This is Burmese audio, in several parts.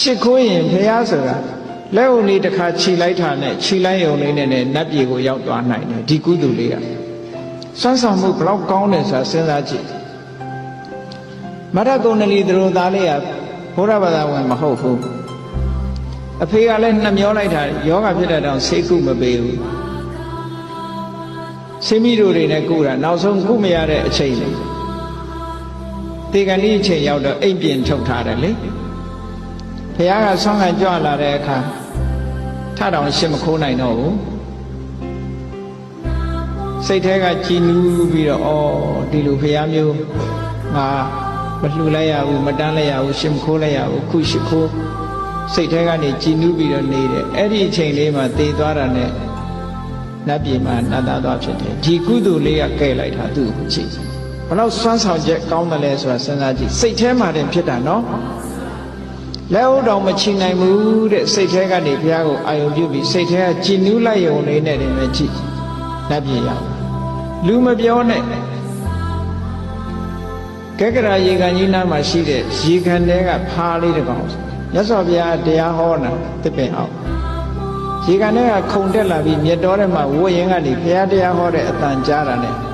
ရှ िख ိုးရင်ဘုရားဆိုတာလက်ုံလေးတစ်ခါခြိလိုက်တာနဲ့ခြိလိုက်ုံလေးနဲ့နဲ့နတ်ပြည်ကိုရောက်သွားနိုင်တယ်ဒီကုသိုလ်လေးကစွမ်းဆောင်မှုဘလောက်ကောင်းတယ်ဆိုတာစဉ်းစားကြည့်မရကုဏလီသူတို့သားလေးကဘုရားဘာသာဝင်မဟုတ်ဘူးအဖေကလည်းနှမျောလိုက်တာယောဂဖြစ်တဲ့တောင်ဆေးကုမပေးဘူးဆေးမိတို့တွေနဲ့ကုတာနောက်ဆုံးကုမရတဲ့အချိန်လေတေကန်ဒီအချိန်ရောက်တော့အိမ်ပြင်ထုတ်ထားတယ်လေ ဘုရားကဆွမ်းခံကြွလာတဲ့အခါထတောင်ရှစ်မခိုးနိုင်တော့ဘူးစိတ်ထဲကကြည်နူးပြီးတော့ဩဒီလိုဘုရားမျိုးငါမလှူလိုက်ရဘူးမတန်းလိုက်ရဘူးရှစ်မခိုးလိုက်ရဘူးခုရှစ်ခိုးစိတ်ထဲကနေကြည်နူးပြီးတော့နေတယ်အဲ့ဒီအချိန်လေးမှာတည်သွားတာနဲ့နတ်ပြည်မှာနတ်သားသွားဖြစ်တယ်ဒီကုသိုလ်လေးကကဲလိုက်တာသူ့ကိုကြည့်ဘလောက်စွမ်းဆောင်ချက်ကောင်းတယ်လဲဆိုတာစဉ်းစားကြည့်စိတ်ထဲမှာတင်ဖြစ်တာနော် လက်ဦးတော်မချီနိုင်ဘူးတဲ့စိတ်ထဲကနေဘုရားကိုအာယုံပြုပြီးစိတ်ထဲကကြည်နူးလိုက်ရုံလေးနဲ့တင်ပဲကြည့်နတ်ပြည်ရောက်လူမပြောနဲ့ကက်ကရာရေကန်ကြီးနားမှာရှိတဲ့ရေကန်တဲကဖားလေးတစ်ကောင်မြတ်စွာဘုရားတရားဟောတာတစ်ပင်အောင်ရေကန်ထဲကခုန်တက်လာပြီးမြတ်တော်ထဲမှာဝတ်ရင်ကနေဘုရားတရားဟောတဲ့အတန်ကြားတာနဲ့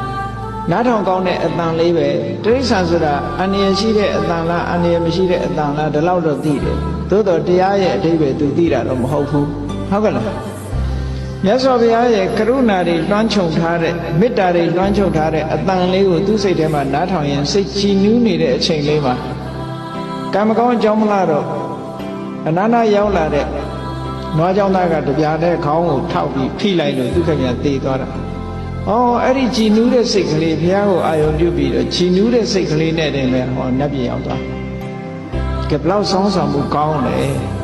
နားထောင်ကောင်းတဲ့အတန်လေးပဲတိရစ္ဆာန်ဆိုတာအန္တရာယ်ရှိတဲ့အတန်လားအန္တရာယ်မရှိတဲ့အတန်လားဒီလောက်တော့သိတယ်သို့တော့တရားရဲ့အဓိပ္ပာယ်သူသိတာတော့မဟုတ်ဘူးဟုတ်ကဲ့လားမြတ်စွာဘုရားရဲ့ကရုဏာတွေလွှမ်းခြုံထားတဲ့မေတ္တာတွေလွှမ်းခြုံထားတဲ့အတန်လေးကိုသူ့စိတ်ထဲမှာနားထောင်ရင်စိတ်ကြည်နူးနေတဲ့အချိန်လေးမှာကံမကောင်းအကြောင်းမလားတော့အနန္တရောက်လာတဲ့နွားကြောင့်သားကတပြားတဲ့ခေါင်းကိုထောက်ပြီးဖိလိုက်လို့သူခင်ဗျာသေသွားတာ။ အော်အဲ့ဒီကြည်နူးတဲ့စိတ်ကလေးဘုရားကိုအာယုံပြုပြီးတော့ကြည်နူးတဲ့စိတ်ကလေးနဲ့တည်းပဲဟောနတ်ပြည်ရောက်သွား။ကဲဘလောက်ဆောင်းဆောင်မှုကောင်းလဲ။